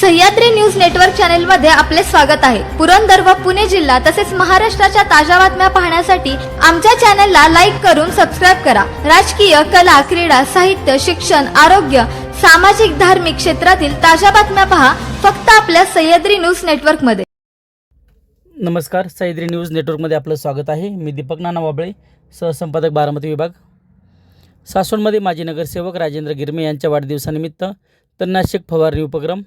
Sahyadri news network चॅनलमध्ये आपले स्वागत आहे. पुरंदर व पुणे जिल्हा तसेच महाराष्ट्राच्या ताज्या बातम्या पाहण्यासाठी आमच्या चॅनलला लाईक करून सबस्क्राईब करा. राजकीय कला क्रीडा साहित्य शिक्षण आरोग्य सामाजिक धार्मिक क्षेत्रातील ताज्या बातम्या पहा फक्त आपल्या सह्याद्री न्यूज नेटवर्कमध्ये नमस्कार सह्याद्री न्यूज नेटवर्कमध्ये आपलं स्वागत आहे. मी दीपक नाना वाबळे सहसंपादक बारामती विभाग. सासवणमध्ये माजी नगरसेवक राजेंद्र गिरमे यांच्या वाढदिवसानिमित्त तणनाशक फवारणी उपक्रम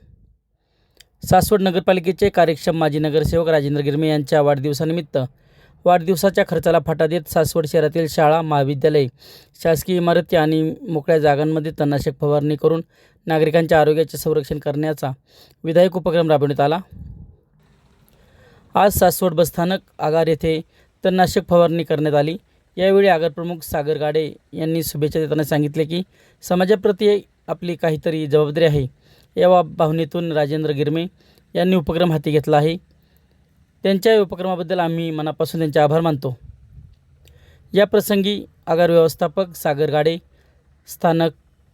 सासवड नगरपालिकेचे कार्यक्षम माजी नगरसेवक राजेंद्र गिरमे यांच्या वाढदिवसानिमित्त वाढदिवसाच्या खर्चाला फाटा देत सासवड शहरातील शाळा महाविद्यालय शासकीय इमारती आणि मोकळ्या जागांमध्ये तणनाशक फवारणी करून नागरिकांच्या आरोग्याचे संरक्षण करण्याचा विधायक उपक्रम राबवण्यात आला. आज सासवड बसस्थानक आगार येथे तणनाशक फवारणी करण्यात आली. यावेळी आगार प्रमुख सागर गाडे यांनी शुभेच्छा देताना सांगितले की समाजाप्रती आपली काहीतरी जबाबदारी आहे. या भावनेतून राजेंद्र गिरमे यांनी उपक्रम हाती घेतला आहे. त्यांच्या या उपक्रमाबद्दल आम्ही मनापासून त्यांचे आभार मानतो. या प्रसंगी आगार व्यवस्थापक सागर गाडे स्थानक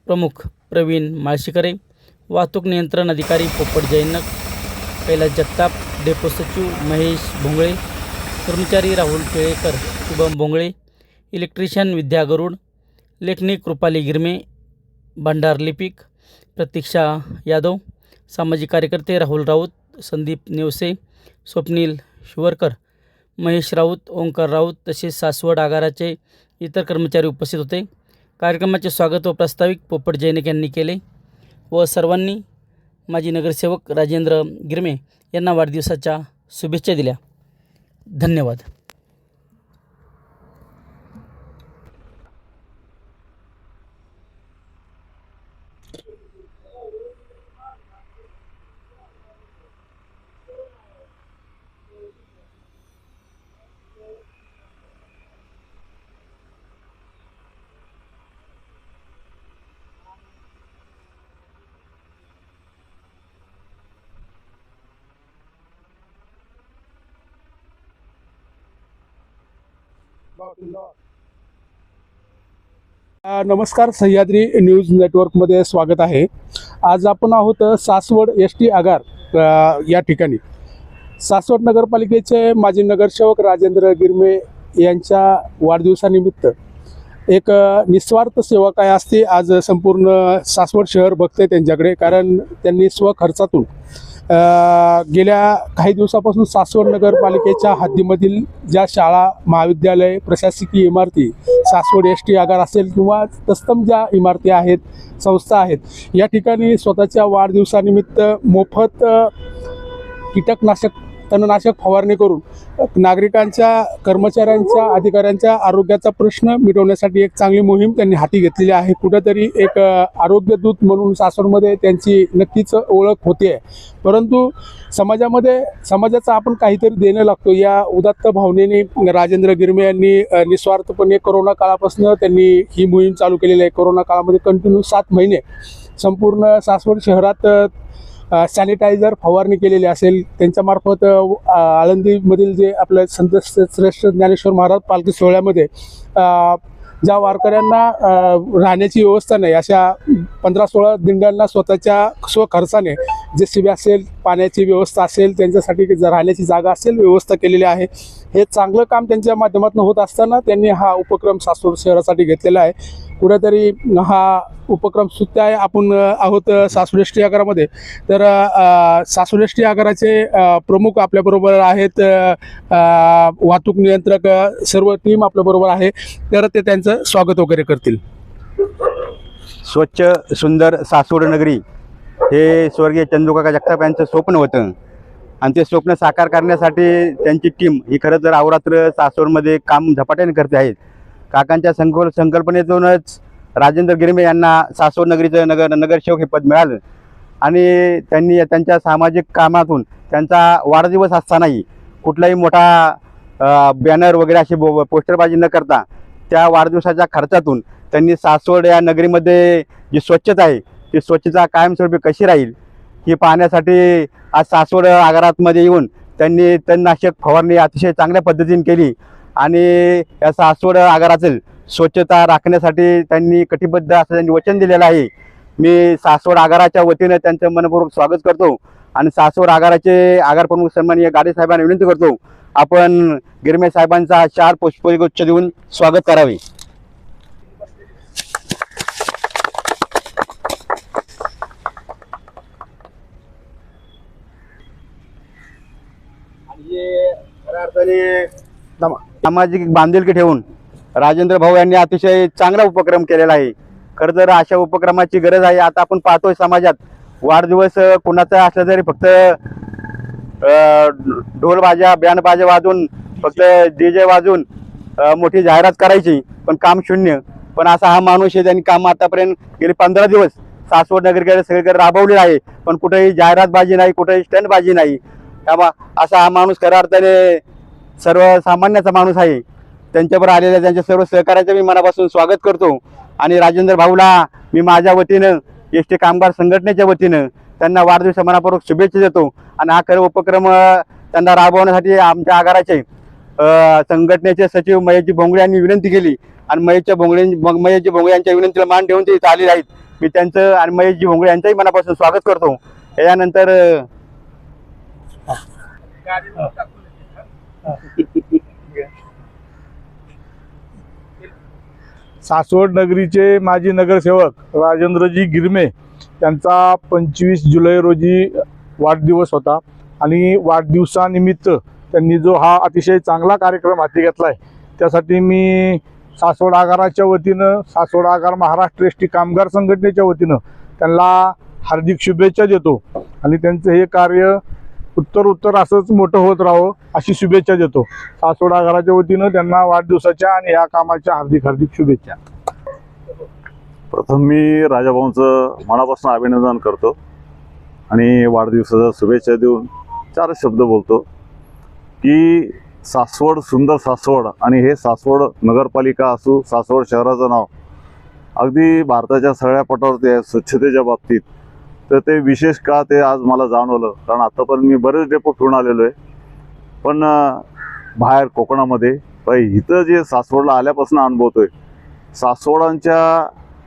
प्रमुख प्रवीण माळशीकरे वाहतूक नियंत्रण अधिकारी पोपट जैनक कैलास जगताप डेपो सचिव महेश भोंगळे कर्मचारी राहुल केळेकर शुभम भोंगळे इलेक्ट्रिशियन विद्या गरुड लेखनी कृपाली गिरमे भंडार लिपिक प्रतीक्षा यादव सामाजिक कार्यकर्ते राहुल राऊत संदीप नेवसे स्वप्नील शिवरकर महेश राऊत ओंकार राऊत तसेच सासवड आगाराचे इतर कर्मचारी उपस्थित होते. कार्यक्रमाचे स्वागत व प्रास्ताविक पोपट जैनिक यांनी केले व सर्वांनी माजी नगरसेवक राजेंद्र गिरमे यांना वाढदिवसाच्या शुभेच्छा दिल्या. धन्यवाद. नमस्कार सह्याद्री न्यूज नेटवर्कमध्ये स्वागत आहे. आज आपण आहोत सासवड एस टी आगार या ठिकाणी. सासवड नगरपालिकेचे माजी नगरसेवक राजेंद्र गिरमे यांच्या वाढदिवसानिमित्त एक निस्वार्थ सेवा काय असते आज संपूर्ण सासवड शहर बघते त्यांच्याकडे कारण त्यांनी स्वखर्चातून गेल्या काही दिवसापासून सासवड नगरपालिकेच्या हद्दीमधील ज्या शाळा महाविद्यालय प्रशासकीय इमारती सासवड एस टी आगार असेल किंवा तस्तम ज्या इमारती आहेत संस्था आहेत या ठिकाणी स्वतःच्या वाढदिवसानिमित्त मोफत कीटकनाशक तणनाशक फवारणी करून नागरिकांच्या कर्मचाऱ्यांच्या अधिकाऱ्यांच्या आरोग्याचा प्रश्न मिटवण्यासाठी एक चांगली मोहीम त्यांनी हाती घेतलेली आहे. कुठंतरी एक आरोग्यदूत म्हणून सासूरमध्ये त्यांची नक्कीच ओळख होते परंतु समाजामध्ये समाजाचा आपण काहीतरी देणं लागतो. या उदात्त भावनेने राजेंद्र गिरमे यांनी निस्वार्थपणे कोरोना काळापासून त्यांनी ही मोहीम चालू केलेली आहे. कोरोना काळामध्ये कंटिन्यू सात महिने संपूर्ण सासवड शहरात सॅनिटायझर फवारणी केलेली असेल त्यांच्यामार्फत आळंदीमधील जे आपलं संत श्रेष्ठ ज्ञानेश्वर महाराज पालखी सोहळ्यामध्ये ज्या वारकऱ्यांना राहण्याची व्यवस्था नाही अशा पंधरा सोळा दिंड्यांना स्वतःच्या स्वखर्चाने जे शिबी असेल पाण्याची व्यवस्था असेल त्यांच्यासाठी राहण्याची जागा असेल व्यवस्था केलेली आहे. हे चांगलं काम त्यांच्या माध्यमातून होत असताना त्यांनी हा उपक्रम सासवड शहरासाठी घेतलेला आहे. कुठेतरी हा उपक्रम सुद्धा आहे आपण आहोत अ, आगारामध्ये. तर अ, आगाराचे प्रमुख आपल्याबरोबर आहेत वाहतूक नियंत्रक सर्व टीम आपल्याबरोबर आहे. तर ते त्यांचं स्वागत वगैरे करतील. स्वच्छ सुंदर सासवड नगरी हे स्वर्गीय चंदूकाका जगताप यांचं स्वप्न होतं. आणि ते स्वप्न साकार करण्यासाठी त्यांची टीम ही खरं तर अवरात्र सासवडमध्ये काम झपाट्याने करते आहेत. काकांच्या संकल संकल्पनेतूनच राजेंद्र गिरमे यांना सासवड नगरीचं नगर नगरसेवक हे पद मिळालं. आणि त्यांनी त्यांच्या सामाजिक कामातून त्यांचा वाढदिवस असतानाही कुठलाही मोठा बॅनर वगैरे अशी बो पोस्टरबाजी न करता त्या वाढदिवसाच्या खर्चातून त्यांनी सासवड या नगरीमध्ये जी स्वच्छता आहे ती स्वच्छता कायमस्वरूपी कशी राहील ही पाहण्यासाठी आज सासवड आगारातमध्ये येऊन त्यांनी तणनाशक फवारणी अतिशय चांगल्या पद्धतीने केली. आणि या सासवड आगारातील स्वच्छता राखण्यासाठी त्यांनी कटिबद्ध असं त्यांनी वचन दिलेलं आहे. मी सासवड आगाराच्या वतीने त्यांचं मनपूर्वक स्वागत करतो आणि सासवड आगाराचे आगार प्रमुख सन्माननीय गाडे साहेबांना विनंती करतो आपण गिरमे साहेबांचा चार पुष्पगुच्छ देऊन स्वागत करावे. सामाजिक बांधिलकी ठेवून राजेंद्र भाऊ यांनी अतिशय चांगला उपक्रम केलेला आहे. खरं तर अशा उपक्रमाची गरज आहे. आता आपण पाहतोय समाजात वाढदिवस अं, कुणाचा असला तरी फक्त ढोलबाजा बँडबाजा वाजून फक्त डीजे वाजून मोठी जाहिरात करायची पण काम शून्य. पण असा हा माणूस आहे त्यांनी काम आतापर्यंत गेले पंधरा दिवस सासवड नगरकडे सगळीकडे राबवलेलं आहे. पण कुठेही जाहिरातबाजी नाही कुठेही स्टंटबाजी नाही. त्यामुळे असा हा माणूस खऱ्या अर्थाने सर्वसामान्याचा माणूस आहे. त्यांच्यावर आलेल्या त्यांच्या सर्व सहकार्याचं मी मनापासून स्वागत करतो. आणि राजेंद्र भाऊला मी माझ्या वतीनं एस टी कामगार संघटनेच्या वतीनं त्यांना वाढदिवसा मनापूर्वक शुभेच्छा देतो. आणि हा खरं उपक्रम त्यांना राबवण्यासाठी आमच्या आगाराचे संघटनेचे सचिव महेशजी भोंगळे यांनी विनंती केली. आणि महेशच्या भोंगळे महेशजी भोंगळे यांच्या विनंतीला मान ठेवून ते इथं आलेले आहेत. मी त्यांचं आणि महेशजी भोंगळे यांचंही मनापासून स्वागत करतो. यानंतर सासवड नगरीचे माजी नगरसेवक राजेंद्रजी गिरमे त्यांचा पंचवीस जुलै रोजी वाढदिवस होता. आणि वाढदिवसानिमित्त त्यांनी जो हा अतिशय चांगला कार्यक्रम हाती घेतला आहे त्यासाठी मी सासवड आगाराच्या वतीनं सासवड आगार महाराष्ट्र एस टी कामगार संघटनेच्या वतीनं त्यांना हार्दिक शुभेच्छा देतो. आणि त्यांचं हे कार्य उत्तर उत्तर असंच मोठं होत राहावं अशी शुभेच्छा देतो. सासोडा घराच्या वतीनं त्यांना वाढदिवसाच्या आणि या कामाच्या हार्दिक हार्दिक शुभेच्छा. प्रथम मी राजाभाऊंचं मनापासून अभिनंदन करतो आणि वाढदिवसाच्या शुभेच्छा देऊन चार शब्द बोलतो की सासवड सुंदर सासवड आणि हे सासवड नगरपालिका असू सासवड शहराचं नाव अगदी भारताच्या सगळ्या पटावरती आहे स्वच्छतेच्या बाबतीत. तर ते विशेष का ते आज मला जाणवलं. कारण आतापर्यंत मी बरेच डेपो फिरून आलेलो आहे. पण बाहेर कोकणामध्ये इथं जे सासवडला आल्यापासून अनुभवतोय. सासवडांच्या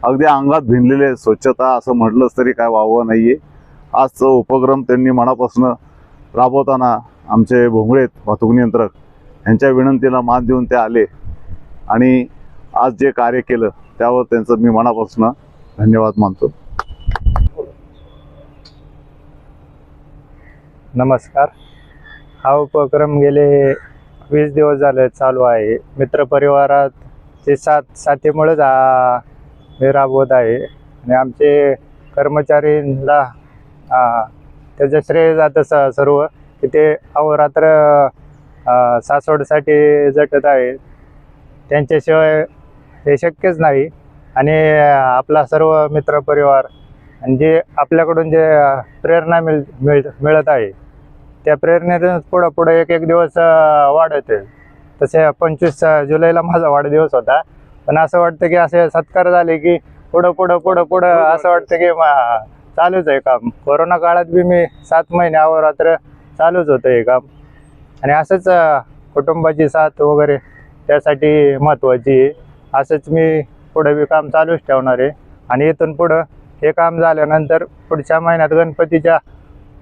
अगदी अंगात भिनलेले स्वच्छता असं म्हटलंच तरी काय वावं नाही आहे आजचं उपक्रम त्यांनी मनापासून राबवताना आमचे भोंगळेत वाहतूक नियंत्रक यांच्या विनंतीला मान देऊन ते आले. आणि आज जे कार्य केलं त्यावर त्यांचं मी मनापासून धन्यवाद मानतो. नमस्कार. हा उपक्रम गेले वीस दिवस झाले चालू आहे. मित्रपरिवारात ते साथ साथीमुळेच हा हे राबवत आहे. आणि आमचे कर्मचारींना त्याचं श्रेय जातं स सर्व की ते अहोरात्र सासवडसाठी जटत आहे. त्यांच्याशिवाय हे शक्यच नाही. आणि आपला सर्व मित्रपरिवार आणि जे आपल्याकडून जे प्रेरणा मिळ मिळ मिळत आहे. त्या प्रेरणेतून पुढं पुढं एक एक दिवस वाढत. आहे तसे पंचवीस जुलैला माझा वाढदिवस होता. पण असं वाटतं की असे सत्कार झाले की पुढं पुढं पुढं पुढं असं वाटतं की मा- चालूच आहे काम. कोरोना काळात बी मी सात महिने अहोरात्र चालूच होतं हे काम. आणि असंच कुटुंबाची साथ वगैरे त्यासाठी महत्त्वाची आहे. असंच मी पुढं बी काम चालूच ठेवणार आहे. आणि इथून पुढं हे काम झाल्यानंतर पुढच्या महिन्यात गणपतीच्या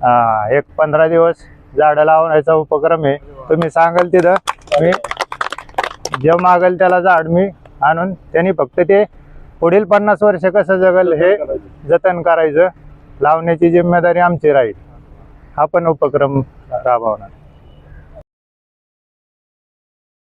एक पंधरा दिवस झाडं लावण्याचा उपक्रम आहे. तुम्ही सांगाल तिथं मी जे मागेल त्याला झाड मी आणून त्यांनी फक्त ते पुढील पन्नास वर्ष कसं जगल हे जतन करायचं. लावण्याची जिम्मेदारी आमची राहील. हा पण उपक्रम राबवणार.